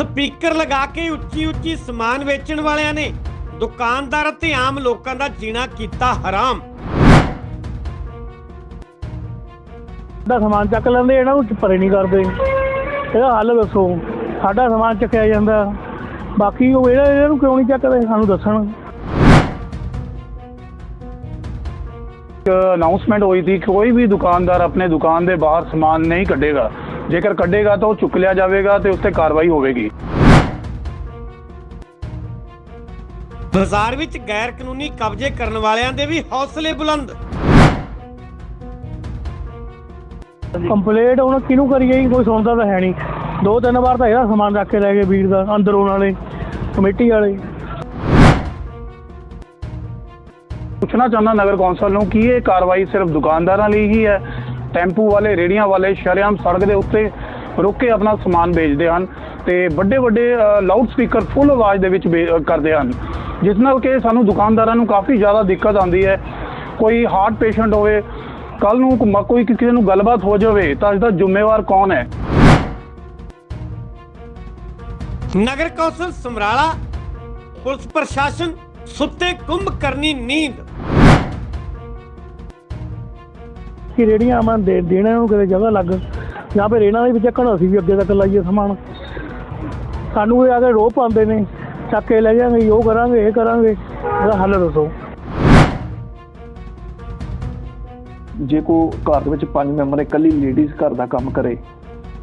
Speaker ਲਗਾ ਕੇ ਉੱਚੀ ਉੱਚੀ ਸਮਾਨ ਵੇਚਣ ਵਾਲਿਆਂ ਨੇ ਦੁਕਾਨਦਾਰ ਅਤੇ ਆਮ ਲੋਕਾਂ ਦਾ ਜੀਣਾ ਕੀਤਾ ਹਰਾਮ। ਸਾਡਾ ਸਮਾਨ ਚੱਕ ਲੈਂਦੇ ਇਹਨਾਂ ਨੂੰ ਪਰੇ ਨਹੀਂ ਕਰਦੇ। ਇਹਦਾ ਹੱਲ ਦੱਸੋ ਸਾਡਾ ਸਮਾਨ ਚੱਕਿਆ ਜਾਂਦਾ। ਬਾਕੀ ਉਹ ਇਹਨਾਂ ਇਹਨਾਂ ਨੂੰ ਕਿਉਂ ਨਹੀਂ ਚੱਕਦੇ ਸਾਨੂੰ ਦੱਸਣ। ਅਨਾਉਂਸਮੈਂਟ ਹੋਈ ਸੀ ਕੋਈ ਵੀ ਦੁਕਾਨਦਾਰ ਆਪਣੇ ਦੁਕਾਨ ਦੇ ਬਾਹਰ ਸਮਾਨ ਨਹੀਂ ਕੱਢੇਗਾ। ਜੇਕਰ ਕੱਢੇਗਾ ਤਾਂ ਉਹ ਚੁੱਕ ਲਿਆ ਜਾਵੇਗਾ ਤੇ ਉਸ ਤੇ ਕਾਰਵਾਈ ਹੋਵੇਗੀ। ਬਾਜ਼ਾਰ ਵਿੱਚ ਗੈਰ ਕਾਨੂੰਨੀ ਕਬਜ਼ੇ ਕਰਨ ਵਾਲਿਆਂ ਦੇ ਵੀ ਹੌਸਲੇ ਬੁਲੰਦ। ਕੰਪਲੇਂਟ ਹੁਣ ਕਿਹਨੂੰ ਕਰੀਏ? ਕੋਈ ਸੁਣਦਾ ਤਾਂ ਹੈ ਨਹੀਂ। ਦੋ ਤਿੰਨ ਵਾਰ ਤਾਂ ਇਹਦਾ ਸਮਾਨ ਰੱਖ ਕੇ ਲੈ ਗਏ ਵੀਰ ਦਾ ਅੰਦਰ ਉਹਨਾਂ ਵਾਲੇ ਕਮੇਟੀ ਵਾਲੇ। ਪੁੱਛਣਾ ਚਾਹੁੰਦਾ ਨਗਰ ਕੌਂਸਲ ਨੂੰ ਕਿ ਇਹ ਕਾਰਵਾਈ ਸਿਰਫ ਦੁਕਾਨਦਾਰਾਂ ਲਈ ਹੀ ਹੈ ਟੈਂਪੂ ਵਾਲੇ ਰੇੜੀਆਂ ਵਾਲੇ ਸ਼ਰੇਆਮ ਸੜਕ ਦੇ ਉੱਤੇ ਰੁਕ ਕੇ ਆਪਣਾ ਸਮਾਨ ਵੇਚਦੇ ਹਨ ਤੇ ਵੱਡੇ ਵੱਡੇ ਲਾਊਡ ਸਪੀਕਰ ਫੁੱਲ ਆਵਾਜ਼ ਦੇ ਵਿੱਚ ਕਰਦੇ ਹਨ। ਜਿਸ ਨਾਲ ਕਿ ਸਾਨੂੰ ਦੁਕਾਨਦਾਰਾਂ ਨੂੰ ਕਾਫੀ ਜ਼ਿਆਦਾ ਦਿੱਕਤ ਆਉਂਦੀ ਹੈ। ਕੋਈ ਹਾਰਟ ਪੇਸ਼ੈਂਟ ਹੋਵੇ ਕੱਲ ਨੂੰ ਕੋਈ ਕਿਸੇ ਨੂੰ ਗੱਲਬਾਤ ਹੋ ਜਾਵੇ, ਤਾਂ ਇਸ ਦਾ ਜ਼ਿੰਮੇਵਾਰ ਕੌਣ ਹੈ? ਨਗਰ ਕੌਂਸਲ ਸਮਰਾਲਾ, ਪੁਲਿਸ ਪ੍ਰਸ਼ਾਸਨ ਸੁੱਤੇ ਕੁੰਭ ਕਰਨੀ ਨੀਂਦ। ਕਿ ਰੇੜੀਆਂ ਆਵਾਂ ਦੇ ਦੇਣਾ ਨੂੰ ਕਿਤੇ ਜਗ੍ਹਾ ਲੱਗ, ਜਾਂ ਫਿਰ ਇਹਨਾਂ ਦੇ ਵੀ ਚੱਕਣ ਅਸੀਂ ਵੀ ਅੱਗੇ ਤੱਕ ਲਾਈਏ ਸਮਾਨ। ਸਾਨੂੰ ਇਹ ਆ ਕੇ ਰੋਹ ਪਾਉਂਦੇ ਨੇ, ਚੱਕ ਕੇ ਲੈ ਜਾਾਂਗੇ ਉਹ ਕਰਾਂਗੇ, ਇਹ ਕਰਾਂਗੇ, ਇਹਦਾ ਹੱਲ ਦੱਸੋ। ਜੇ ਕੋ ਘਰ ਦੇ ਵਿੱਚ ਪੰਜ ਮੈਂਬਰ ਇਕੱਲੀ ਲੇਡੀਜ਼ ਘਰ ਦਾ ਕੰਮ ਕਰੇ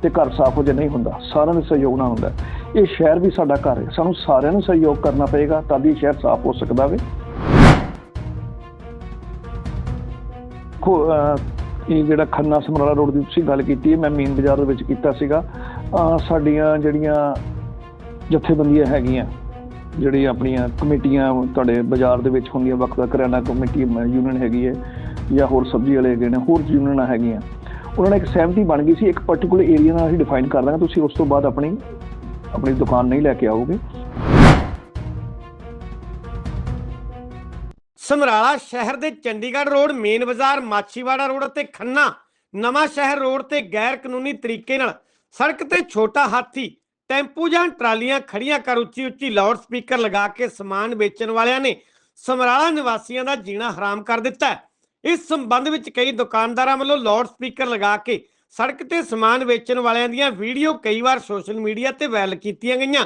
ਤੇ ਘਰ ਸਾਫ਼ ਹੋ ਜੇ ਨਹੀਂ ਹੁੰਦਾ, ਸਾਰਿਆਂ ਦਾ ਸਹਿਯੋਗ ਨਾਲ ਹੁੰਦਾ। ਇਹ ਸ਼ਹਿਰ ਵੀ ਸਾਡਾ ਘਰ ਹੈ, ਸਾਨੂੰ ਸਾਰਿਆਂ ਨੂੰ ਸਹਿਯੋਗ ਕਰਨਾ ਪਏਗਾ ਤਾਂ ਹੀ ਸ਼ਹਿਰ ਸਾਫ਼ ਹੋ ਸਕਦਾ ਵੇ। ਇਹ ਜਿਹੜਾ ਖੰਨਾ ਸਮਰਾਲਾ ਰੋਡ ਦੀ ਤੁਸੀਂ ਗੱਲ ਕੀਤੀ ਹੈ ਮੈਂ ਮੇਨ ਬਾਜ਼ਾਰ ਦੇ ਵਿੱਚ ਕੀਤਾ ਸੀਗਾ। ਸਾਡੀਆਂ ਜਿਹੜੀਆਂ ਜਥੇਬੰਦੀਆਂ ਹੈਗੀਆਂ, ਜਿਹੜੀ ਆਪਣੀਆਂ ਕਮੇਟੀਆਂ ਤੁਹਾਡੇ ਬਾਜ਼ਾਰ ਦੇ ਵਿੱਚ ਹੁੰਦੀਆਂ ਵੱਖ ਵੱਖ ਕਰਿਆਨਾ ਕਮੇਟੀ ਯੂਨੀਅਨ ਹੈਗੀ ਹੈ, ਜਾਂ ਹੋਰ ਸਬਜ਼ੀ ਵਾਲੇ ਹੈਗੇ ਨੇ, ਹੋਰ ਯੂਨੀਅਨਾਂ ਹੈਗੀਆਂ। ਉਹਨਾਂ ਨਾਲ ਇੱਕ ਸਹਿਮਤੀ ਬਣ ਗਈ ਸੀ, ਇੱਕ ਪਾਰਟਿਕੂਲਰ ਏਰੀਆ ਨਾਲ ਅਸੀਂ ਡਿਫਾਈਨ ਕਰ ਦਾਂਗੇ ਤੁਸੀਂ ਉਸ ਤੋਂ ਬਾਅਦ ਆਪਣੀ ਆਪਣੀ ਦੁਕਾਨ ਨਹੀਂ ਲੈ ਕੇ ਆਓਗੇ। ਸਮਰਾਲਾ ਸ਼ਹਿਰ ਦੇ ਚੰਡੀਗੜ੍ਹ ਰੋਡ, ਮੇਨ ਬਾਜ਼ਾਰ, ਮਾਛੀਵਾੜਾ ਰੋਡ ਅਤੇ ਖੰਨਾ। ਨਵਾਂ ਸ਼ਹਿਰ ਰੋਡ ਤੇ ਗੈਰ ਕਾਨੂੰਨੀ ਤਰੀਕੇ ਨਾਲ ਸੜਕ ਤੇ ਛੋਟਾ ਹਾਥੀ, ਟੈਂਪੂ ਜਾਂ ਟਰਾਲੀਆਂ ਖੜੀਆਂ ਕਰ ਉੱਚੀ ਉੱਚੀ ਲਾਊਡ ਸਪੀਕਰ ਲਗਾ ਕੇ ਸਮਾਨ ਵੇਚਣ ਵਾਲਿਆਂ ਨੇ ਸਮਰਾਲਾ ਨਿਵਾਸੀਆਂ ਦਾ ਜੀਣਾ ਹਰਾਮ ਕਰ ਦਿੱਤਾ ਹੈ। ਇਸ ਸੰਬੰਧ ਵਿੱਚ ਕਈ ਦੁਕਾਨਦਾਰਾਂ ਵੱਲੋਂ ਲਾਊਡ ਸਪੀਕਰ ਲਗਾ ਕੇ ਸੜਕ ਤੇ ਸਮਾਨ ਵੇਚਣ ਵਾਲਿਆਂ ਦੀਆਂ ਵੀਡੀਓ ਕਈ ਵਾਰ ਸੋਸ਼ਲ ਮੀਡੀਆ ਤੇ ਵਾਇਰਲ ਕੀਤੀਆਂ ਗਈਆਂ।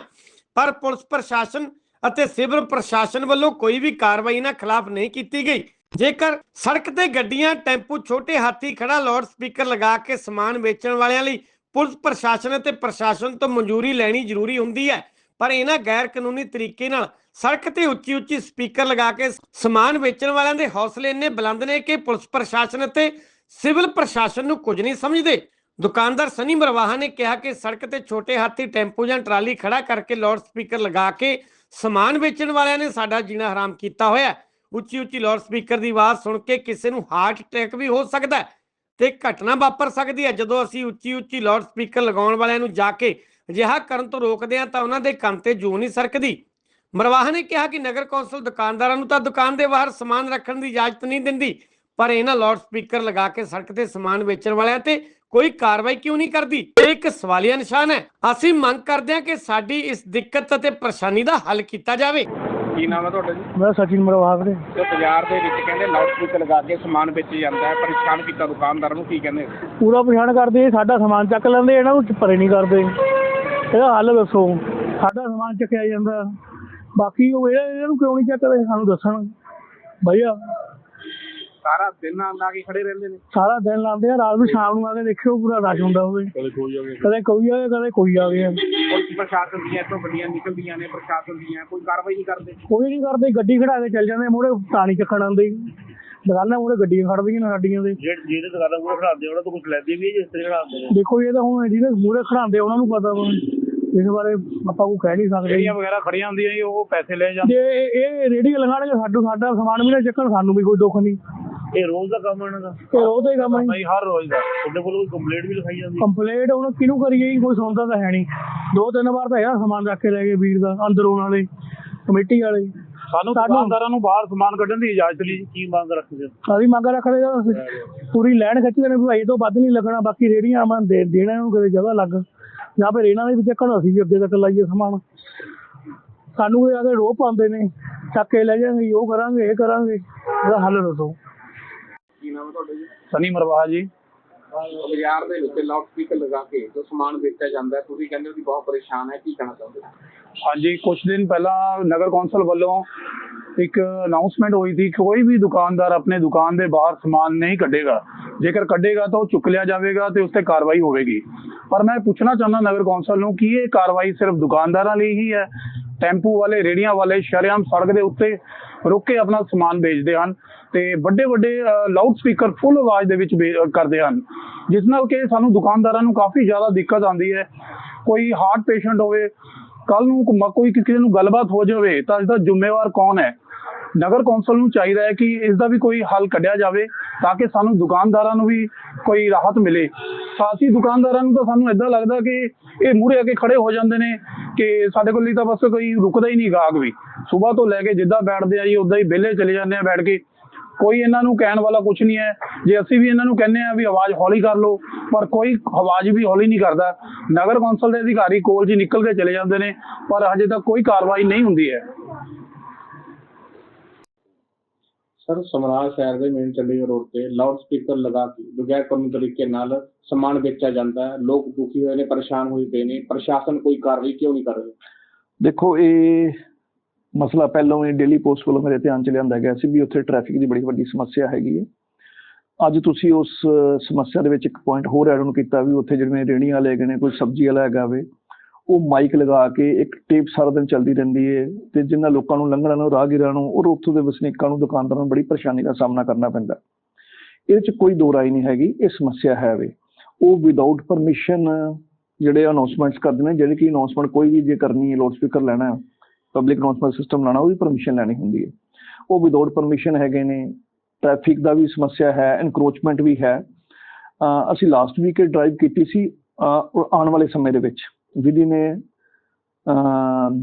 ਪਰ ਪੁਲਿਸ ਪ੍ਰਸ਼ਾਸਨ ਅਤੇ ਸਿਵਲ ਪ੍ਰਸ਼ਾਸਨ ਵੱਲੋਂ ਕੋਈ ਵੀ ਕਾਰਵਾਈ ਇਹਨਾਂ ਖਿਲਾਫ ਨਹੀਂ ਕੀਤੀ ਗਈ। ਜੇਕਰ ਸੜਕ ਤੇ ਗੱਡੀਆਂ, ਟੈਂਪੂ, ਛੋਟੇ ਹਾਥੀ ਖੜਾ ਲਾਊਡ ਸਪੀਕਰ ਲਗਾ ਕੇ ਸਮਾਨ ਵੇਚਣ ਵਾਲਿਆਂ ਲਈ ਪੁਲਿਸ ਪ੍ਰਸ਼ਾਸਨ ਅਤੇ ਪ੍ਰਸ਼ਾਸਨ ਤੋਂ ਮਨਜ਼ੂਰੀ ਲੈਣੀ ਜ਼ਰੂਰੀ ਹੁੰਦੀ ਹੈ। ਪਰ ਇਹਨਾਂ ਗੈਰ ਕਾਨੂੰਨੀ ਤਰੀਕੇ ਨਾਲ ਸੜਕ ਤੇ ਉੱਚੀ ਉੱਚੀ ਸਪੀਕਰ ਲਗਾ ਕੇ ਸਮਾਨ ਵੇਚਣ ਵਾਲਿਆਂ ਦੇ ਹੌਸਲੇ ਇੰਨੇ ਬੁਲੰਦ ਨੇ ਕਿ ਪੁਲਿਸ ਪ੍ਰਸ਼ਾਸਨ ਅਤੇ ਸਿਵਲ ਪ੍ਰਸ਼ਾਸਨ ਨੂੰ ਕੁਝ ਨਹੀਂ ਸਮਝਦੇ। ਦੁਕਾਨਦਾਰ ਸਨੀ ਮਰਵਾਹਾ ਨੇ ਕਿਹਾ ਕਿ ਸੜਕ ਤੇ ਛੋਟੇ ਹਾਥੀ ਟੈਂਪੂ ਜਾਂ ਟਰਾਲੀ ਖੜਾ ਕਰਕੇ ਲਾਊਡ ਸਪੀਕਰ ਲਗਾ ਕੇ ਸਮਾਨ ਵੇਚਣ ਵਾਲਿਆਂ ਨੇ ਸਾਡਾ ਜੀਣਾ ਹਰਾਮ ਕੀਤਾ ਹੋਇਆ ਉੱਚੀ ਉੱਚੀ ਲਾਊਡ ਸਪੀਕਰ ਦੀ ਆਵਾਜ਼ ਸੁਣ ਕੇ ਕਿਸੇ ਨੂੰ ਹਾਰਟ ਅਟੈਕ ਵੀ ਹੋ ਸਕਦਾ ਹੈ ਤੇ ਘਟਨਾ ਵਾਪਰ ਸਕਦੀ ਹੈ। ਜਦੋਂ ਅਸੀਂ ਉੱਚੀ ਉੱਚੀ ਲਾਊਡ ਸਪੀਕਰ ਲਗਾਉਣ ਵਾਲਿਆਂ ਨੂੰ ਜਾ ਕੇ ਅਜਿਹਾ ਕਰਨ ਤੋਂ ਰੋਕਦੇ ਹਾਂ ਤਾਂ ਉਹਨਾਂ ਦੇ ਕੰਨ ਤੇ ਜੂ ਨਹੀਂ ਸਰਕਦੀ। ਮਰਵਾਹਾ ਨੇ ਕਿਹਾ ਕਿ ਨਗਰ ਕੌਂਸਲ ਦੁਕਾਨਦਾਰਾਂ ਨੂੰ ਤਾਂ ਦੁਕਾਨ ਦੇ ਬਾਹਰ ਸਮਾਨ ਰੱਖਣ ਦੀ ਇਜਾਜ਼ਤ ਨਹੀਂ ਦਿੰਦੀ, ਪਰ ਇਹਨਾਂ ਲਾਊਡ ਸਪੀਕਰ ਲਗਾ ਕੇ ਸੜਕ ਤੇ ਸਮਾਨ ਵੇਚਣ ਵਾਲਿਆਂ ਤੇ ਕੋਈ ਕਾਰਵਾਈ ਕਿਉਂ ਨਹੀਂ ਕਰਦੀ? ਇਹ ਇੱਕ ਸਵਾਲੀਆ ਨਿਸ਼ਾਨ ਹੈ। ਅਸੀਂ ਮੰਗ ਕਰਦੇ ਹਾਂ ਕਿ ਸਾਡੀ ਇਸ ਦਿੱਕਤ ਅਤੇ ਪਰੇਸ਼ਾਨੀ ਦਾ ਹੱਲ ਕੀਤਾ ਜਾਵੇ। ਕੀ ਨਾਮ ਹੈ ਤੁਹਾਡਾ ਜੀ? ਮੈਂ ਸਚਿਨ ਮਰਵਾਹ ਦੇ ਤੇ ਬਾਜ਼ਾਰ ਦੇ ਵਿੱਚ ਕਹਿੰਦੇ ਲਾਊਡ ਸਪੀਕਰ ਲਗਾ ਕੇ ਸਮਾਨ ਵੇਚੀ ਜਾਂਦਾ ਹੈ ਪਰੇਸ਼ਾਨ ਕੀਤਾ ਦੁਕਾਨਦਾਰ ਨੂੰ ਕੀ ਕਹਿੰਦੇ? ਪੂਰਾ ਪਛਾਣ ਕਰਦੇ ਸਾਡਾ ਸਮਾਨ ਚੱਕ ਲੈਂਦੇ ਇਹਨਾਂ ਨੂੰ ਪਰੇ ਨਹੀਂ ਕਰਦੇ। ਇਹਦਾ ਹੱਲ ਦੱਸੋ। ਸਾਡਾ ਸਮਾਨ ਚੱਕਿਆ ਜਾਂਦਾ। ਬਾਕੀ ਉਹ ਇਹਨਾਂ ਇਹਨਾਂ ਨੂੰ ਕਿਉਂ ਨਹੀਂ ਚੱਕਦੇ? ਸਾਨੂੰ ਦੱਸਣ। ਭਈਆ ਸਾਰਾ ਦਿਨ ਆਂਦਾ ਕੇ ਖੜੇ ਰਹਿੰਦੇ ਨੇ। ਸਾਰਾ ਦਿਨ ਲਾਉਂਦੇ ਆ ਰਾਤ ਨੂੰ ਸ਼ਾਮ ਨੂੰ ਆ ਕੇ ਦੇਖਿਓ ਪੂਰਾ ਰਸ਼ ਹੁੰਦਾ ਹੋਵੇ। ਕਦੇ ਕੋਈ ਆ ਗਿਆ ਕਦੇ ਕੋਈ ਆ ਗਿਆ ਕਦੇ ਕੋਈ ਆ ਗਿਆ ਪੁਲਿਸ ਪ੍ਰਸ਼ਾਸਨ ਦੀਆਂ ਇੱਥੋਂ ਗੱਡੀਆਂ ਨਿਕਲਦੀਆਂ ਨੇ ਪ੍ਰਸ਼ਾਸਨ ਦੀਆਂ ਕੋਈ ਕਾਰਵਾਈ ਨਹੀਂ ਕਰਦੇ। ਕੋਈ ਨਹੀਂ ਕਰਦੇ ਗੱਡੀ ਖੜਾ ਕੇ ਚੱਲ ਜਾਂਦੇ ਮੋੜੇ ਪਾਣੀ ਚੱਕਣ ਆਉਂਦੇ। ਦੁਕਾਨਾਂ ਮੋੜੇ ਗੱਡੀਆਂ ਖੜਦੀਆਂ ਨੇ ਸਾਡੀਆਂ ਦੇ ਜਿਹੜੇ ਜਿਹੜੇ ਦੁਕਾਨਾਂ ਮੂਹਰੇ ਖੜਾਉਂਦੇ ਉਹਨਾਂ ਤੋਂ ਕੁਝ ਲੈਂਦੇ ਵੀ ਹੈ ਜਿਸ ਤਰ੍ਹਾਂ ਖੜਾਉਂਦੇ ਨੇ? ਦੇਖੋ ਇਹ ਤਾਂ ਹੁਣ ਜਿਹਨੇ ਮੂਰੇ ਖੜਾਉਂਦੇ ਉਹਨਾਂ ਨੂੰ ਪਤਾ ਵਾ। ਇਸ ਬਾਰੇ ਆਪਾਂ ਕੋਈ ਕਹਿ ਨਹੀਂ ਸਕਦੇ। ਜਿਹੜੀਆਂ ਵਗੈਰਾ ਖੜੀਆਂ ਹੁੰਦੀਆਂ ਜੀ ਉਹ ਪੈਸੇ ਲੈ ਜਾਂਦੇ। ਜੇ ਇਹ- ਇਹ ਰੇੜੀ ਲਗਾਣਗੇ ਸਾਡੂ ਸਾਡਾ ਸਮਾਨ ਵੀ ਨਾ ਚੱਕਣ ਸਾਨੂੰ ਵੀ ਕੋਈ ਦੁੱਖ ਨਹੀਂ। ਇਹ ਰੋਜ਼ ਦਾ ਕੰਮ ਹੈ ਇਹਨਾਂ ਦਾ। ਤਾਂ ਹੀ ਕੰਮ ਹੈ ਭਾਈ ਹਰ ਰੋਜ਼ ਦਾ। ਤੁਹਾਡੇ ਕੋਲ ਕੋਈ ਕੰਪਲੇਂਟ ਵੀ ਲਿਖਾਈ ਜਾਂਦੀ? ਕੰਪਲੇਂਟ ਹੁਣ ਕਿਹਨੂੰ ਕਰੀਏ ਜੀ? ਕੋਈ ਸੁਣਦਾ ਤਾਂ ਹੈ ਨਹੀਂ। ਦੋ ਤਿੰਨ ਵਾਰ ਤਾਂ ਇਹਦਾ ਸਮਾਨ ਰੱਖ ਕੇ ਲੈ ਗਏ ਵੀਰ ਦਾ ਅੰਦਰ ਵਾਲੇ ਕਮੇਟੀ ਵਾਲੇ। ਸਾਨੂੰ ਸਾਨੂੰ- ਦੁਕਾਨਦਾਰਾਂ ਨੂੰ ਬਾਹਰ ਸਮਾਨ ਕੱਢਣ ਦੀ ਇਜਾਜ਼ਤ ਨਹੀਂ ਕੀ ਮੰਗ ਰੱਖਦੇ ਹੋ? ਅਸੀਂ ਮੰਗ ਰੱਖਦੇ ਆ ਪੂਰੀ ਲੈਣ ਖਿੱਚਦੇ ਨੇ ਵੀ ਭਾਈ ਇਹ ਤੋਂ ਵੱਧ ਨਹੀਂ ਲੱਗਣਾ। ਬਾਕੀ ਰੇੜੀਆਂ ਆਵਾਂ ਦੇ ਦੇਣਾ ਨੂੰ ਕਿਤੇ ਜਗ੍ਹਾ ਲੱਗ। ਜਾਂ ਫਿਰ ਇਹਨਾਂ ਦੇ ਵੀ ਚੱਕਣ ਅਸੀਂ ਵੀ ਅੱਗੇ ਤੱਕ ਲਾਈਏ ਸਮਾਨ। ਸਾਨੂੰ ਇਹ ਆ ਕੇ ਰੋਹ ਪਾਉਂਦੇ ਨੇ ਚੱਕ ਕੇ ਲੈ ਜਾਣਗੇ ਉਹ ਕਰਾਂਗੇ ਇਹ ਕਰਾਂਗੇ ਇਹਦਾ ਹੱਲ ਦੱਸੋ। ਕੀ ਨਾਮ ਹੈ ਤੁਹਾਡਾ ਜੀ? ਸਨੀ ਮਰਵਾਹਾ ਜੀ। ਬਾਜ਼ਾਰ ਦੇ ਵਿੱਚ ਲਾਊਡ ਸਪੀਕਰ ਲਗਾ ਕੇ ਜੋ ਸਮਾਨ ਵੇਚਿਆ ਜਾਂਦਾ ਹੈ ਤੁਸੀਂ ਕਹਿੰਦੇ ਹੋ ਕਿ ਬਹੁਤ ਪਰੇਸ਼ਾਨ ਹੈ ਕੀ ਕਹਿਣਾ ਚਾਹੁੰਦੇ ਹੋ? ਹਾਂਜੀ ਕੁਝ ਦਿਨ ਪਹਿਲਾਂ ਨਗਰ ਕੌਂਸਲ ਵੱਲੋਂ ਇੱਕ ਅਨਾਉਂਸਮੈਂਟ ਹੋਈ ਸੀ ਕਿ ਕੋਈ ਵੀ ਦੁਕਾਨਦਾਰ ਆਪਣੇ ਦੁਕਾਨ ਦੇ ਬਾਹਰ ਸਮਾਨ ਨਹੀਂ ਕੱਢੇਗਾ। ਜੇਕਰ ਕੱਢੇਗਾ ਤਾਂ ਉਹ ਚੁੱਕ ਲਿਆ ਜਾਵੇਗਾ ਤੇ ਉਸ ਤੇ ਕਾਰਵਾਈ ਹੋਵੇਗੀ। ਪਰ ਮੈਂ ਪੁੱਛਣਾ ਚਾਹੁੰਦਾ ਨਗਰ ਕੌਂਸਲ ਨੂੰ ਕਿ ਇਹ ਕਾਰਵਾਈ ਸਿਰਫ ਦੁਕਾਨਦਾਰਾਂ ਲਈ ਹੀ ਹੈ? ਟੈਂਪੂ ਵਾਲੇ ਰੇੜੀਆਂ ਵਾਲੇ ਸ਼ਰੇਆਮ ਸੜਕ ਦੇ ਉੱਤੇ ਰੁਕ ਕੇ ਆਪਣਾ ਸਮਾਨ ਵੇਚਦੇ ਹਨ ਤੇ ਵੱਡੇ ਵੱਡੇ ਲਾਊਡ ਸਪੀਕਰ ਫੁੱਲ ਆਵਾਜ਼ ਦੇ ਵਿੱਚ ਕਰਦੇ ਹਨ। ਜਿਸ ਨਾਲ ਕਿ ਸਾਨੂੰ ਦੁਕਾਨਦਾਰਾਂ ਨੂੰ ਕਾਫੀ ਜ਼ਿਆਦਾ ਦਿੱਕਤ ਆਉਂਦੀ ਹੈ। ਕੋਈ ਹਾਰਟ ਪੇਸ਼ੈਂਟ ਹੋਵੇ ਕੱਲ ਨੂੰ ਮ- ਕੋਈ ਕਿਸੇ ਨੂੰ ਗੱਲਬਾਤ ਹੋ ਜਾਵੇ, ਤਾਂ ਇਸ ਦਾ ਜ਼ਿੰਮੇਵਾਰ ਕੌਣ ਹੈ? ਨਗਰ ਕੌਂਸਲ ਨੂੰ ਚਾਹੀਦਾ ਹੈ ਕਿ ਇਸ ਦਾ ਵੀ ਕੋਈ ਹੱਲ ਕੱਢਿਆ ਜਾਵੇ, ਤਾਂ ਕਿ ਸਾਨੂੰ ਦੁਕਾਨਦਾਰਾਂ ਨੂੰ ਵੀ ਕੋਈ ਰਾਹਤ ਮਿਲੇ। ਸਾਥੀ ਦੁਕਾਨਦਾਰਾਂ ਨੂੰ ਤਾਂ ਸਾਨੂੰ ਇਦਾਂ ਲੱਗਦਾ ਕਿ ਇਹ ਮੂਹਰੇ ਆ ਕੇ ਖੜੇ ਹੋ ਜਾਂਦੇ ਨੇ ਕਿ ਸਾਡੇ ਕੋਲ ਤਾਂ ਬਸ ਕੋਈ ਰੁਕਦਾ ਹੀ ਨਹੀਂ ਗਾਹਕ ਵੀ। ਸਵੇਰ ਤੋਂ ਲੈ ਕੇ ਜਿੱਦਾਂ ਬੈਠਦੇ ਆ ਜੀ ਉਦਾਂ ਹੀ ਵਿਹਲੇ ਚਲੇ ਜਾਂਦੇ ਆ ਬੈਠ ਕੇ। ਕੋਈ ਇਹਨਾਂ ਨੂੰ ਕਹਿਣ ਵਾਲਾ ਕੁਝ ਨਹੀਂ ਹੈ। ਜੇ ਅਸੀਂ ਵੀ ਇਹਨਾਂ ਨੂੰ ਕਹਿੰਦੇ ਆ ਵੀ ਆਵਾਜ਼ ਹੌਲੀ ਕਰ ਲਓ ਪਰ ਕੋਈ ਆਵਾਜ਼ ਵੀ ਹੌਲੀ ਨਹੀਂ ਕਰਦਾ। ਨਗਰ ਕੌਂਸਲ ਦੇ ਅਧਿਕਾਰੀ ਕੋਲ ਜੀ ਨਿਕਲ ਕੇ ਚਲੇ ਜਾਂਦੇ ਨੇ ਪਰ ਹਜੇ ਤੱਕ ਕੋਈ ਕਾਰਵਾਈ ਨਹੀਂ ਹੁੰਦੀ ਹੈ। ਸਰ ਸਮਰਾਜ ਸ਼ਹਿਰ ਦੇ ਮੇਨ ਚੰਡੀਗੜ੍ਹ ਰੋਡ ਤੇ ਲਾਊਡ ਸਪੀਕਰ ਲਗਾ ਕੇ ਬਗੈਰ ਕਾਨੂੰਨੀ ਤਰੀਕੇ ਨਾਲ ਸਮਾਨ ਵੇਚਿਆ ਜਾਂਦਾ ਹੈ। ਲੋਕ ਦੁਖੀ ਹੋਏ ਨੇ ਪਰੇਸ਼ਾਨ ਹੋਏ ਪਏ ਨੇ। ਪ੍ਰਸ਼ਾਸਨ ਕੋਈ ਕਾਰਵਾਈ ਕਿਉਂ ਨਹੀਂ ਕਰ ਰਿਹਾ? ਦੇਖੋ ਇਹ ਮਸਲਾ ਪਹਿਲਾਂ ਹੀ ਡੇਲੀ ਪੋਸਟ ਵੱਲੋਂ ਮੇਰੇ ਧਿਆਨ ਚ ਲਿਆਂਦਾ ਗਿਆ ਸੀ ਵੀ ਉੱਥੇ ਟ੍ਰੈਫਿਕ ਦੀ ਬੜੀ ਵੱਡੀ ਸਮੱਸਿਆ ਹੈਗੀ ਹੈ। ਅੱਜ ਤੁਸੀਂ ਉਸ ਸਮੱਸਿਆ ਦੇ ਵਿੱਚ ਇੱਕ ਪੁਆਇੰਟ ਹੋਰ ਐਡ ਆਨ ਕੀਤਾ ਵੀ ਉੱਥੇ ਜਿਵੇਂ ਰੇਹੜੀਆਂ ਵਾਲੇ ਹੈਗੇ ਨੇ, ਕੋਈ ਸਬਜ਼ੀ ਵਾਲਾ ਹੈਗਾ ਵੇ, ਉਹ ਮਾਈਕ ਲਗਾ ਕੇ ਇੱਕ ਟੇਪ ਸਾਰਾ ਦਿਨ ਚੱਲਦੀ ਰਹਿੰਦੀ ਹੈ ਤੇ ਜਿਨ੍ਹਾਂ ਲੋਕਾਂ ਨੂੰ ਲੰਘਣਾ ਨੂੰ, ਰਾਹਗੀਰਾਂ ਨੂੰ, ਔਰ ਉੱਥੋਂ ਦੇ ਵਸਨੀਕਾਂ ਨੂੰ, ਦੁਕਾਨਦਾਰਾਂ ਨੂੰ ਬੜੀ ਪਰੇਸ਼ਾਨੀ ਦਾ ਸਾਹਮਣਾ ਕਰਨਾ ਪੈਂਦਾ। ਇਹਦੇ ਚ ਕੋਈ ਦੋ ਰਾਏ ਨਹੀਂ ਹੈਗੀ, ਇਹ ਸਮੱਸਿਆ ਹੈ ਵੇ। ਉਹ ਵਿਦਆਊਟ ਪਰਮਿਸ਼ਨ ਜਿਹੜੇ ਅਨਾਉਂਸਮੈਂਟਸ ਕਰਦੇ ਨੇ, ਜਿਹੜੇ ਕਿ ਅਨਾਉਂਸਮੈਂਟ ਕੋਈ ਵੀ ਜੇ ਕਰਨੀ ਹੈ ਲਾਊਡ ਸਪੀਕਰ ਲੈਣਾ ਹੈ ਪਬਲਿਕ ਅਨਾਉਂਸਮੈਂਟ ਸਿਸਟਮ ਲਾਣਾ ਉਹਦੀ ਪਰਮਿਸ਼ਨ ਲੈਣੀ ਹੁੰਦੀ ਹੈ। ਉਹ ਵਿਦਆਊਟ ਪਰਮਿਸ਼ਨ ਹੈਗੇ ਨੇ। ਟ੍ਰੈਫਿਕ ਦਾ ਵੀ ਸਮੱਸਿਆ ਹੈ ਐਨਕਰੋਚਮੈਂਟ ਵੀ ਹੈ। ਅਸੀਂ ਲਾਸਟ ਵੀਕ ਡਰਾਈਵ ਕੀਤੀ ਸੀ ਆਉਣ ਵਾਲੇ ਸਮੇਂ ਦੇ ਵਿੱਚ। ਵਿਧੀ ਨੇ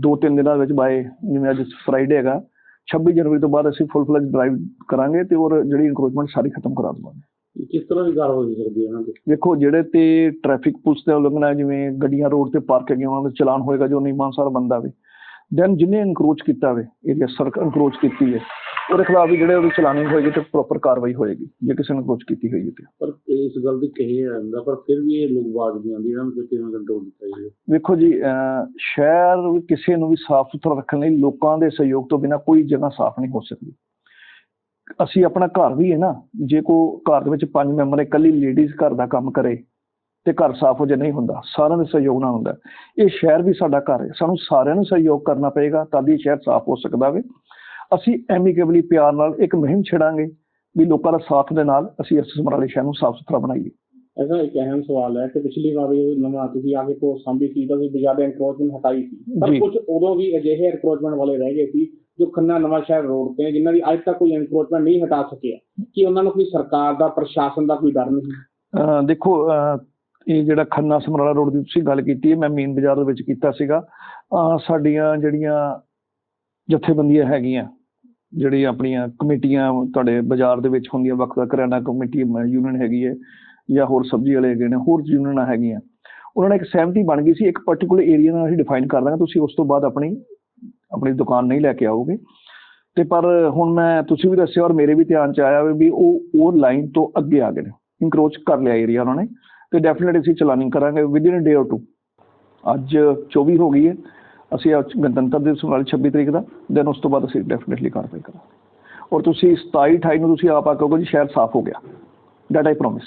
ਦੋ ਤਿੰਨ ਦਿਨਾਂ ਵਿੱਚ ਬਾਏ ਜਿਵੇਂ ਅੱਜ ਫਰਾਈਡੇ ਹੈਗਾ 26 ਜਨਵਰੀ ਤੋਂ ਬਾਅਦ ਅਸੀਂ ਫੁੱਲ ਫਲੈਜ ਡਰਾਈਵ ਕਰਾਂਗੇ ਤੇ ਔਰ ਜਿਹੜੀ ਇਨਕਰੋਚਮੈਂਟ ਸਾਰੀ ਖਤਮ ਕਰਾ ਦਵਾਂਗੇ। ਕਿਸ ਤਰ੍ਹਾਂ ਦੀ ਕਾਰਵਾਈ ਹੋ ਸਕਦੀ ਹੈ ਇਹਨਾਂ ਤੇ ਵੇਖੋ ਜਿਹੜੇ ਤੇ ਟ੍ਰੈਫਿਕ ਪੁਲਿਸ ਦੇ ਉਲੰਘਣਾ ਜਿਵੇਂ ਗੱਡੀਆਂ ਰੋਡ ਤੇ ਪਾਰਕ ਹੈਗੀਆਂ ਉਹਨਾਂ ਦਾ ਚਲਾਨ ਹੋਏਗਾ ਜੋ ਨਿਯਮਾਨੁਸਾਰ ਬੰਦਾ ਵੇ। ਦੈਨ ਜਿਹਨੇ ਇਨਕਰੋਚ ਕੀਤਾ ਵੇ ਏਰੀਆ ਸੜਕ ਇਨਕਰੋਚ ਕੀਤੀ ਹੈ ਉਹਦੇ ਖਿਲਾਫ ਵੀ ਜਿਹੜੇ ਉਹਦੀ ਚਲਾਨੀ ਹੋਏਗੀ ਤੇ ਪ੍ਰੋਪਰ ਕਾਰਵਾਈ ਹੋਏਗੀ ਜੇ ਕਿਸੇ ਨੇ ਇਨਕਰੋਚ ਕੀਤੀ ਹੋਈ ਤੇ। ਪਰ ਇਸ ਗੱਲ ਦੀ ਕਹੀ ਜਾਂਦਾ ਪਰ ਫਿਰ ਵੀ ਇਹ ਲੋਕ ਬਾਜ਼ ਨਹੀਂ ਆਉਂਦੀ ਇਹਨਾਂ ਨੂੰ ਕਿਵੇਂ ਕੰਟਰੋਲ ਕੀਤਾ ਜਾਵੇ? ਵੇਖੋ ਜੀ ਸ਼ਹਿਰ ਕਿਸੇ ਨੂੰ ਵੀ ਸਾਫ਼ ਸੁਥਰਾ ਰੱਖਣ ਲਈ ਲੋਕਾਂ ਦੇ ਸਹਿਯੋਗ ਤੋਂ ਬਿਨਾਂ ਕੋਈ ਜਗ੍ਹਾ ਸਾਫ਼ ਨਹੀਂ ਹੋ ਸਕਦੀ। ਅਸੀਂ ਆਪਣਾ ਘਰ ਵੀ ਹੈ ਨਾ ਜੇ ਕੋ ਘਰ ਦੇ ਵਿੱਚ ਪੰਜ ਮੈਂਬਰ ਇਕੱਲੀ ਲੇਡੀਜ਼ ਘਰ ਦਾ ਕੰਮ ਕਰੇ ਤੇ ਘਰ ਸਾਫ਼ ਹੋ ਜੇ ਨਹੀਂ ਹੁੰਦਾ ਸਾਰਿਆਂ ਦੇ ਸਹਿਯੋਗ ਨਾਲ ਹੁੰਦਾ ਇਹ ਸ਼ਹਿਰ ਵੀ ਸਾਡਾ ਘਰ ਹੈ ਸਾਨੂੰ ਸਾਰਿਆਂ ਨੂੰ ਸਹਿਯੋਗ ਕਰਨਾ ਪਏਗਾ ਤਦ ਹੀ ਸ਼ਹਿਰ ਸਾਫ਼ ਹੋ ਸਕਦਾ ਵੇ। ਅਸੀਂ ਐਮੀਕੇਬਲੀ ਪਿਆਰ ਨਾਲ ਇੱਕ ਮੁਹਿੰਮ ਛੇੜਾਂਗੇ ਵੀ ਲੋਕਾਂ ਦਾ ਸਾਥ ਦੇ ਨਾਲ ਅਸੀਂ ਇਸ ਸਮਰਾਲੇ ਸ਼ਹਿਰ ਨੂੰ ਸਾਫ਼ ਸੁਥਰਾ ਬਣਾਈਏ। ਐਸਾ ਇੱਕ ਅਹਿਮ ਸਵਾਲ ਹੈ ਕਿ ਪਿਛਲੀ ਵਾਰ ਇਹ ਨਵਾਂ ਤੁਸੀਂ ਆ ਕੇ ਕੋਰਸ ਸੰਭੀ ਸੀ ਤਾਂ ਬਜਾਦੇ ਐਨਕਰੋਚਮੈਂਟ ਹਟਾਈ ਸੀ। ਪਰ। ਕੁਝ ਉਦੋਂ ਵੀ ਅਜਿਹੇ ਐਨਕਰੋਚਮੈਂਟ ਵਾਲੇ ਰਹਿ ਗਏ ਸੀ ਜੋ ਖੰਨਾ ਨਵਾਂ ਸ਼ਹਿਰ ਰੋਡ ਤੇ ਜਿਨ੍ਹਾਂ ਦੀ ਅੱਜ ਤੱਕ ਕੋਈ ਐਨਕਰੋਚਮੈਂਟ ਨਹੀਂ ਹਟਾ ਸਕਿਆ। ਕਿ ਉਹਨਾਂ ਨੂੰ ਕੋਈ ਸਰਕਾਰ ਦਾ ਪ੍ਰਸ਼ਾਸਨ ਦਾ ਕੋਈ ਡਰ ਨਹੀਂ? ਦੇਖੋ ਇਹ ਜਿਹੜਾ ਖੰਨਾ ਸਮਰਾਲਾ ਰੋਡ ਦੀ ਤੁਸੀਂ ਗੱਲ ਕੀਤੀ ਹੈ ਮੈਂ ਮੇਨ ਬਾਜ਼ਾਰ ਦੇ ਵਿੱਚ ਕੀਤਾ ਸੀਗਾ। ਸਾਡੀਆਂ ਜਿਹੜੀਆਂ ਜਥੇਬੰਦੀਆਂ ਹੈਗੀਆਂ, ਜਿਹੜੀ ਆਪਣੀਆਂ ਕਮੇਟੀਆਂ ਤੁਹਾਡੇ ਬਾਜ਼ਾਰ ਦੇ ਵਿੱਚ ਹੁੰਦੀਆਂ ਵੱਖ ਵੱਖ ਕਰਿਆਨਾ ਕਮੇਟੀ ਯੂਨੀਅਨ ਹੈਗੀ ਹੈ, ਜਾਂ ਹੋਰ ਸਬਜ਼ੀ ਵਾਲੇ ਹੈਗੇ ਨੇ, ਹੋਰ ਯੂਨੀਅਨਾਂ ਹੈਗੀਆਂ। ਉਹਨਾਂ ਨੇ ਇੱਕ ਸਹਿਮਤੀ ਬਣ ਗਈ ਸੀ, ਇੱਕ ਪਾਰਟਿਕੂਲਰ ਏਰੀਆ ਨਾਲ ਅਸੀਂ ਡਿਫਾਈਨ ਕਰ ਦਾਂਗੇ, ਤੁਸੀਂ ਉਸ ਤੋਂ ਬਾਅਦ ਆਪਣੀ ਆਪਣੀ ਦੁਕਾਨ ਨਹੀਂ ਲੈ ਕੇ ਆਓਗੇ। ਤੇ ਪਰ ਹੁਣ ਮੈਂ, ਤੁਸੀਂ ਵੀ ਦੱਸਿਆ ਔਰ ਮੇਰੇ ਵੀ ਧਿਆਨ ਚ ਆਇਆ ਵੀ ਉਹ ਉਹ ਲਾਈਨ ਤੋਂ ਅੱਗੇ ਆ ਗਏ ਨੇ ਇਨਕਰੋਚ ਕਰ ਲਿਆ ਏਰੀਆ ਉਹਨਾਂ ਨੇ। ਤੇ ਡੈਫੀਨਿਟਲੀ ਅਸੀਂ ਚਲਾਨਿੰਗ ਕਰਾਂਗੇ within day or two ਅੱਜ 24 ਹੋ ਗਈ ਹੈ, ਅਸੀਂ ਅੱਜ ਗਣਤੰਤਰ ਦਿਵਸ ਵਾਲੀ 26 ਤਰੀਕ ਦਾ ਦੈਨ ਉਸ ਤੋਂ ਬਾਅਦ ਅਸੀਂ ਡੈਫੀਨਿਟਲੀ ਕਾਰਵਾਈ ਕਰਾਂਗੇ। ਔਰ ਤੁਸੀਂ 27 28 ਨੂੰ ਤੁਸੀਂ ਆਪ ਆ ਕਹੋਗੇ ਜੀ, ਸ਼ਹਿਰ ਸਾਫ਼ ਹੋ ਗਿਆ। That I promise